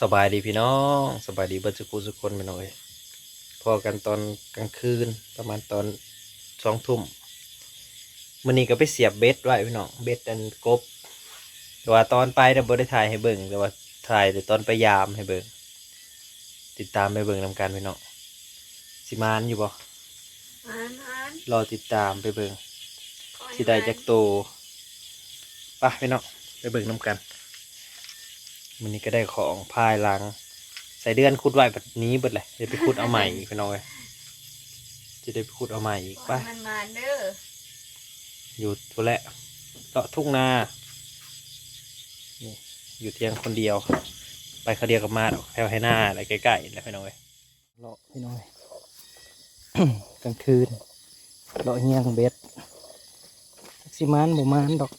สบายดีพี่น้องสบายดีเบิดสุกุสุกคนพี่น้องเอ้ยพอกันตอนกลางคืนประมาณตอนสองทุ่มมื้อนี้ก็ไปเสียบเบ็ดไว้พี่น้องเบ็ดอันกบ แต่ว่าตอนไปเราบ่ได้ถ่ายให้เบิ่งแต่ว่าถ่ายแต่ตอนไปยามให้เบิ่งติดตามไปเบิ่งนำกันพี่น้องสิมานอยู่บ่อ่านอ่านรอติดตามไปเบิ่งขอให้ที่ได้จักโตไปพี่น้องไปเบิ่งนำกัน มื้อนี้ก็ได้ของพายหลัง ใส่เดือนขุดไว้แบบนี้เบิดเลยจะไปขุดเอาใหม่อีกพี่น้องเอ้ยจะได้ไปขุดเอาใหม่อีกขไปอให้มันมาเด้ออยู่ตัวแหละเลาะทุ่งนานี่อยู่เทียงคนเดียว ไปคนเดียวกับมาดอกแถวให้หน้าอะไรใกล้ๆแล้วพี่น้องเอ้ยเลาะพี่น้องเอ้ยกลางคืนเลาะเฮียงเบ็ดทักซิมานบ่มานดอก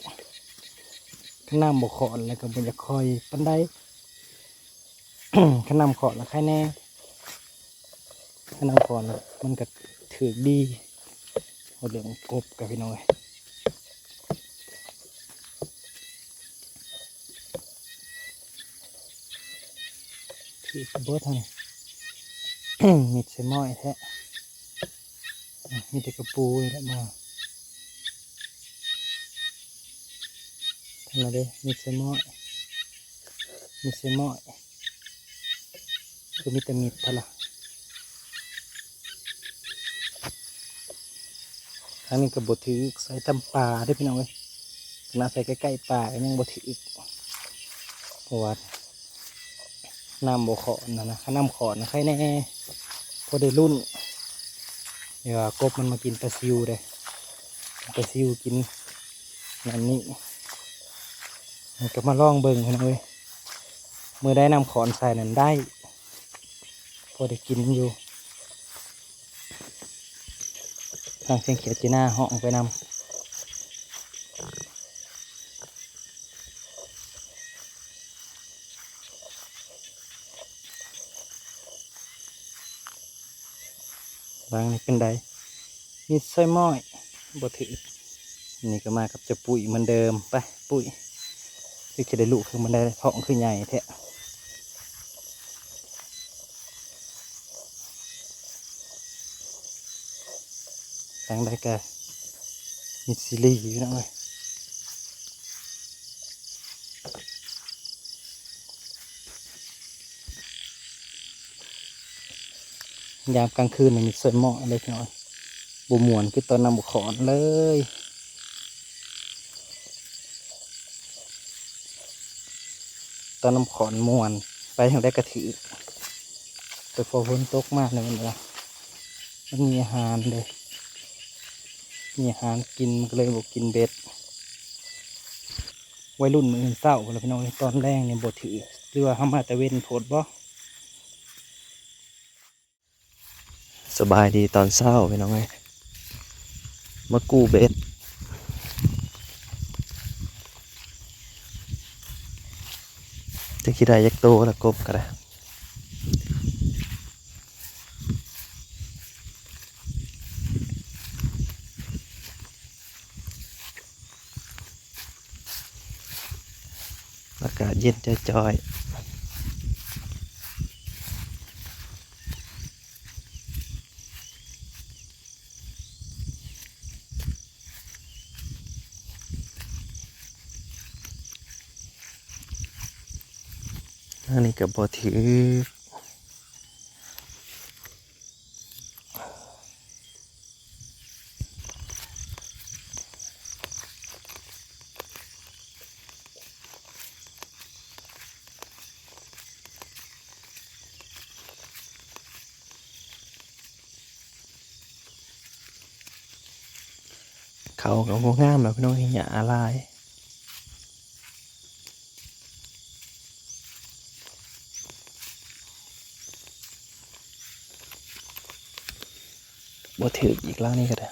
ข้างน้ำบ่ขอนแล้วก็บ่จะคอยปันไดข้างน้ำขอนแล้วใครแน่ข้างน้ำขอนมันก็ถือดีเอาเรื่องกบกับพี่น้อยที่เบิร์ดให้มิดใส่หม้อยแท้อะมีแต่กระปูนี่แหละมาทำ มาเด้มิดใส่หม้อยมิดใส่หม้อยคือมีแต่มิดพะละทางนี้ก็บดถือใส่ตำปลาได้พี่น้องเอ้ยขนาใส่ใกล้ๆปลาก็ยังบดถืออีกเพราะว่าน้ำบ่ขอนนะนะข้าน้ำขอนะใครแน่พอได้รุ่นเดี๋ยวกบมันมากินปลาซิวเลยปลาซิวกินนั่นนี่ ก็มาล่องเบิ่งกันเลยเมื่อได้นำขอนใส่นั่นได้ พอได้กินอยู่ทางเสียงเขียวจีน่าห้องไปนำบางนี่เป็นไดมีสร้อยม้อยบ่ถือนี่ก็มากับจะปุ๋ยเหมือนเดิมไปปุ๋ย คือจะได้ลูกคือมันได้ท้องคือใหญ่แท้ทางใดก็มีซีรีส์อยู่นะเว้ยยามกลางคืนมันมีสวยเหมาะเลยพี่น้อยบุมวนคือตอนนำบุขอนเลย ตอนน้ำขอนมวน ไปทางได้กระถือแต่พอฝนตกมากเลยมันละมันมีอาหารเลย มีอาหารกินมันก็เลยบอกกินเบ็ดวัยรุ่นมือเศร้าแล้วพี่น้องตอนแรกเนี่ยบทถือหรือว่าห้ามาต่เวนโผดบ่สบายดีตอนเศร้าพี่น้องไงมากู้เบ็ด จะคิดได้ยักโตแล้วกบก็ได้อากาศเย็นจะจอยนี้ กับบถือเขาก็บ่งามแบบน้องเห็นหยาลาย บ่ถืออีกแล้วนี่ก็ได้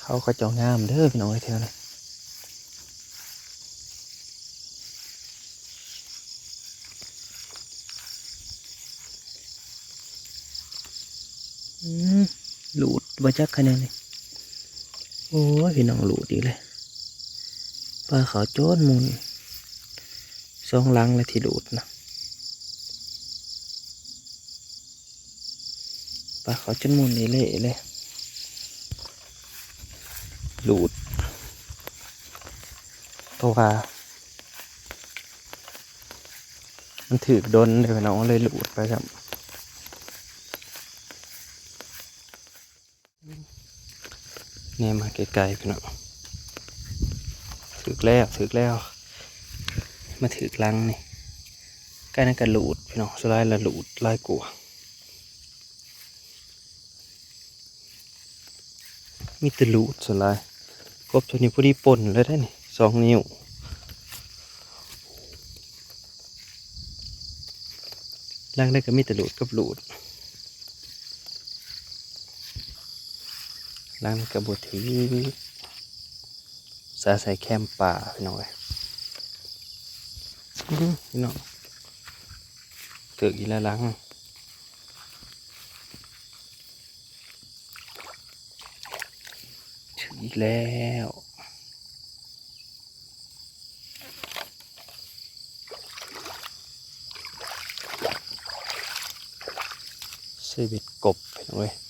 เขาก็จองามเด้อพี่น้องไอ้เท่านะอืมหลุดมาจากคะแนนนี่โอ้ยพี่น้องหลูดีเลยปลาขาวโจนมุน สองหลังเลยที่ดูดนะปลาขาจนมุนนี่เละเลยหลูดเพราะว่ามันถือโดนเลยน้องเลยหลูดไปครับเนี่ยมาไกลๆพี่น้องถึกแล้วถึกแล้ว มาถึกลังนี่ใกล้นั่นก็หลูดพี่น้องสไลด์ละหลูดไล่กลัวมีต่หลูดสไลด์กบตัวนี้พอดีป่นเลยได้นี่สองนิ้วล่างได้ก็มีต่หลูดกับหลูดล้างกระบุถือสาใส่แคมป่าพี่น้องเอ้ย พี่น้องเกิดอีกแล้วล้างถึงอีกแล้วเซเบ็ดกบพี่น้องเว้ยได้ก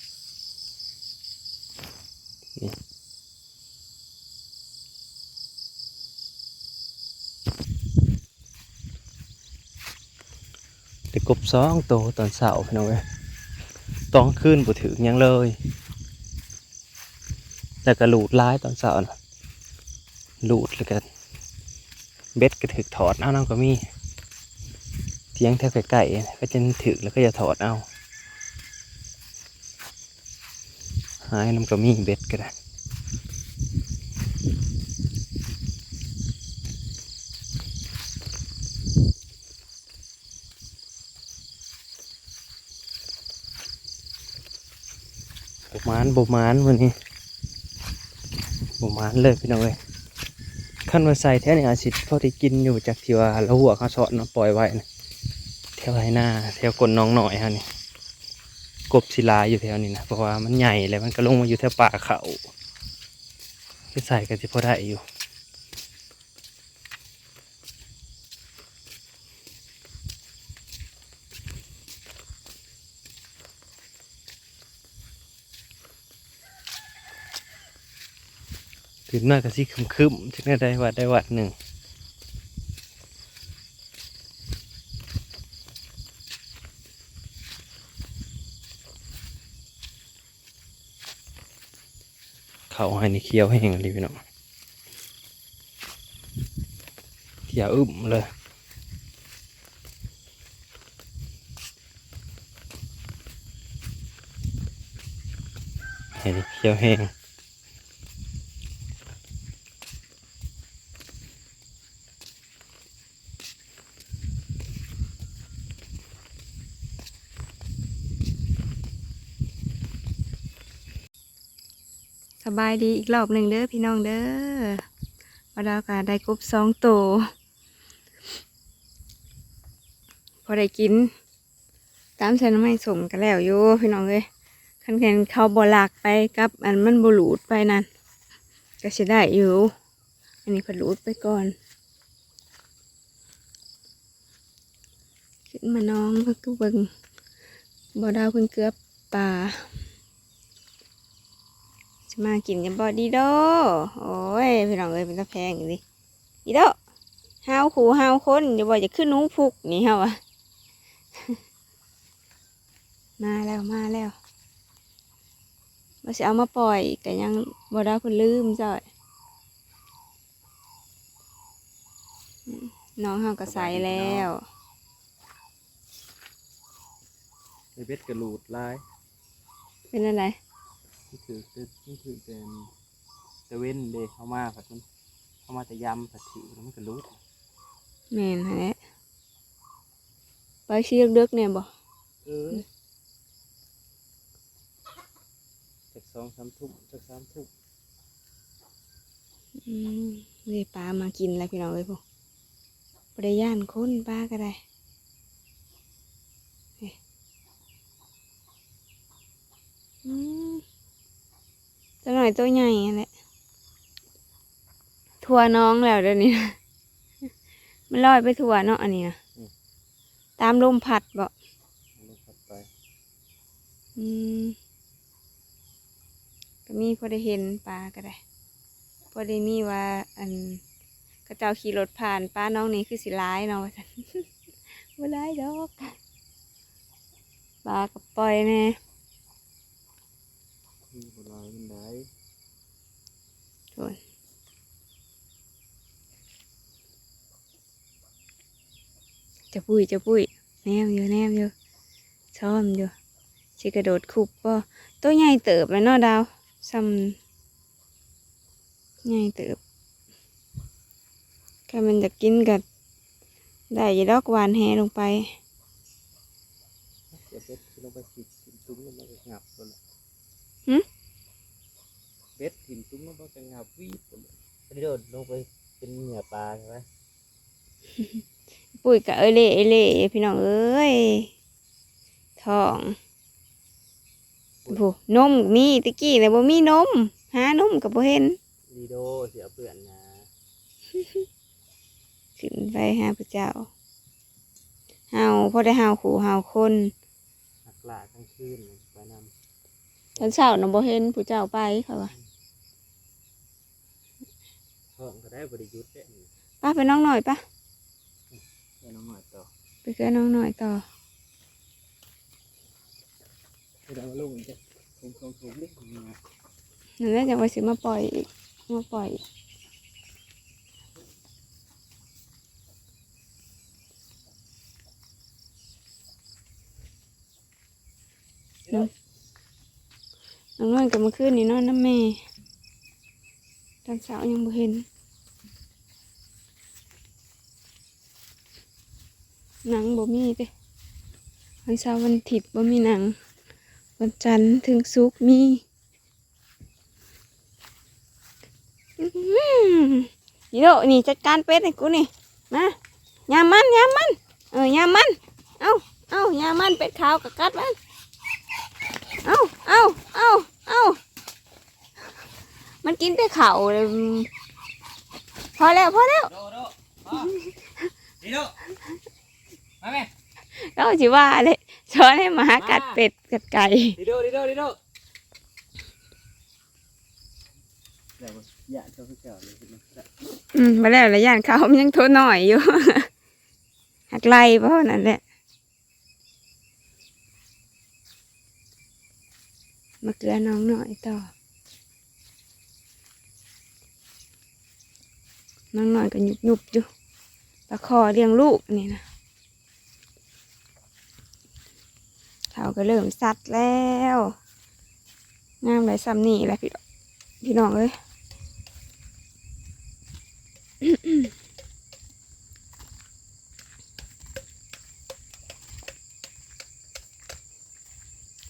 บสองโตวตอนเสาร์พี่น้องเอ้ยตอนขึ้นบ่ถึงยังเลยแล้วก็หลูดร้ายตอนเสาร์นะหลูดแล้วก็เบ็ดก็ถึกถอดเอาน้ำก็มีเทียงแถวไก่ๆก็จะถึกแล้วก็จะถอดเอาหายน้ำก็มีเบ็ดก็ได้ บมานบมานวันนี้บมานเลยพี่น้องเลยขั้นว่าใส่แท้นี่อาชิตพอที่กินอยู่จากที่ว่าเราหัวเขาสอนเนาะปล่อยไว้นะแถวไหหน้าแถวกลนน้องหน่อยฮะนี่กบศิลาอยู่แถวนี้นะเพราะว่ามันใหญ่เลยมันก็ลงมาอยู่แถวป่าเขาไปใส่กันที่พอได้อยู่ ถึงหน้าก็สิคึมๆถึงได้วัดได้วัดหนึ่งเขาให้นี่เคี้ยวแห้งเลยพี่น้องเคี้ยวอึมเลยให้นี่เคี้ยวแห้ง บายดีอีกรอบหนึ่งเด้อพี่น้องเด้อมาดาวกาได้กบสองตัวพอได้กิน ตามเส้นไม่สมกันแล้วอยู่พี่น้องเลยคันแคนเขาบหลากไปกับ อันมันบหลูดไปนั่นก็จะได้อยู่ อันนี้ผลูดไปก่อนขึ้นมาน้องก็เบิงบ่ดาวเพิ่นเกือบป่า จะมากินกันบ่ดีโดโอ้ยพี่น้องเอ้ยเป็นตะแพงอยู่ดิดีโดห้าวขู่ห้าวคนอย่าบอกจะขึ้นหนูพุกนี่เฮาอะมาแล้วมาแล้วมาสิเอามาปล่อยก็ยังบ่ได้เพิ่นลืมจ้อยอืมน้องเฮาก็ใส่แล้วไอเบ็ดกระลูดลาย เป็นอะไร นี่คือนี่คือเป็นตะเว้นเลยเข้ามาผัดมันเข้ามาแต่ยำผัดถือแล้วมันกระลูดแม่นฮะไปเชียกเดึกเนี่ยบ่เออจากสองสามทุ่มจากสามทุ่มอืมเลยปลามากินแล้วพี่น้องเอ้ยพวกบ่ได้ย่านคนปลาก็ได้อืมตัวห น่อยตัวใหญ่นั่นแหละทั่วน้องแล้วเดี๋ยวนี้นะมันลอยไปทั่วเนาะอันนี้นะตามลมพัดบ่ลงพัดไปอืมก็มีพอได้เห็นปลาก็ได้ พอได้มีว่า อันกระเจ้าขี่รถผ่านป้าน้องนี้คือสิร้ายเนาะว่าซั่น บ่ร้ายดอกปลากับปล่อยแน่ มีบลายมันได้ โทน จะปุ้ยจะปุ้ยแนมอยู่แนมอยู่ชอมอยู่สิกระโดดคุบป่ตัวใหญ่เติบแล้วเนาะดาวซ้ำใหญ่เติบก็มันจะกินกัได้อยีดอกหวานแหลงไปเดี๋ยวเบ็ดลงไปขีดถิ่มตุ้งแล้วมันก็งับตัวละหึเบ็ดถิ่มตุ้งแล้วมันก็งับวีดตัวละอันนี้โดดลงไปเป็นเหงื่อปลาใช่ไหม ปุ้ยกะเอ้ยเล่เอ้ยเล่พี่น้องเอ้ยท้องโอ้นมมีตะกี้แต่บ่มีนม หานมกับบ่เห็นดีโดเสียเปลือนนะขึ้นไปหาพระเจ้าเฮาพอได้เฮาขู่เฮาคนหักหลาทั้งคืนไปนตอนเช้าน่ะบ่เห็นผู้เจ้าไปเขาว่าำท้องก็ได้บริยุทธ์ได้นี่ป้าไปน้องหน่อยปะแค่น้องหน่อยต่อไปเกือน้องหน่อยต่อไปดาวลงอีกจ้ะทุ่งทุ่งทุ่งเล็กนี่นะนั่นแหละจังว่าสิมาปล่อยอีกมาปล่อยอีกน้องน้องนอนกับเมื่อคืนนี่นอนน้ำแม่ตอนเช้ายังบ่เห็น หนังบ่มีเด้วันเสาร์วันอาทิตย์บ่มีหนัง วันจันทร์ถึงศุกร์มีอื้มยี่โดนี่จัดการเป็ดให้กูนี่ มายามมันยามมัน เออยามมัน เอาเอายามมันเป็ดขาวกับกัดมัน เอาเอาเอาเอามันกินแต่เข่าเลยพอแล้วพอแล้ว ดีโด มาไหมเราจิว่าเลยช้อนให้หมากัดเป็ดกัดไก่ดีโดดีโดดีโดเดี๋ยวอยากเจ้าพี่เจ้าเลยขึ้นมาอืมมาแล้วระยานเขามันยังโทหน่อยอยู่หักไล่เพราะนั่นแหละมาเกลือน้องหน่อยต่อ น้องหน่อยก็หยุบหยุบๆอยู่ตะคอเลี้ยงลูกนี่นะเขา ก็เริ่มสัดแล้วงามไรซ้ำนี่แหละพี่พี่น้องเอ้ย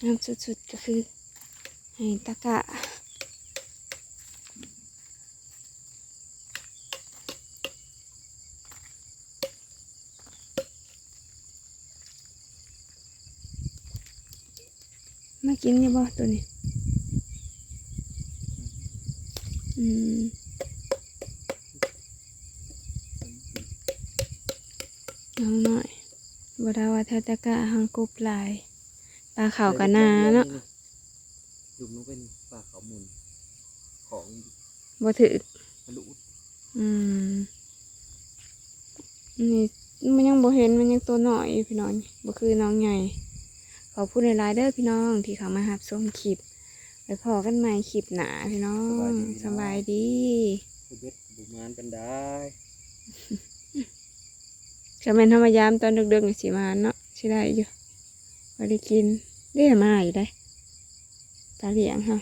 งามสุดๆก็คือให้ตะกะ มากินอยังบ่ตัวนี้อืมน้องหน่อยบ่ได้ว่าแถวตะกะหังกบลายปลาขาวกับนาเนาะจุ่มลงเป็นปลาขาวมุนของบ่ถือทะลุอืมนี่มันยังบ่เห็นมันยังตัวน้อยพี่น้องบ่คือน้องใหญ่ ขอพูดในไลน์เด้อพี่น้องที่เขามาหับส้มคลิปไปพอกันใหม่คลิปหนาพี่น้องสบายดีคือเบ็ดบุมานกันได้จะเป็นธรรมยามตอนดึกๆสิมาเนาะสิได้อยู่พอได้กินได้มาอยู่ได้ตาเหลียงค่ะ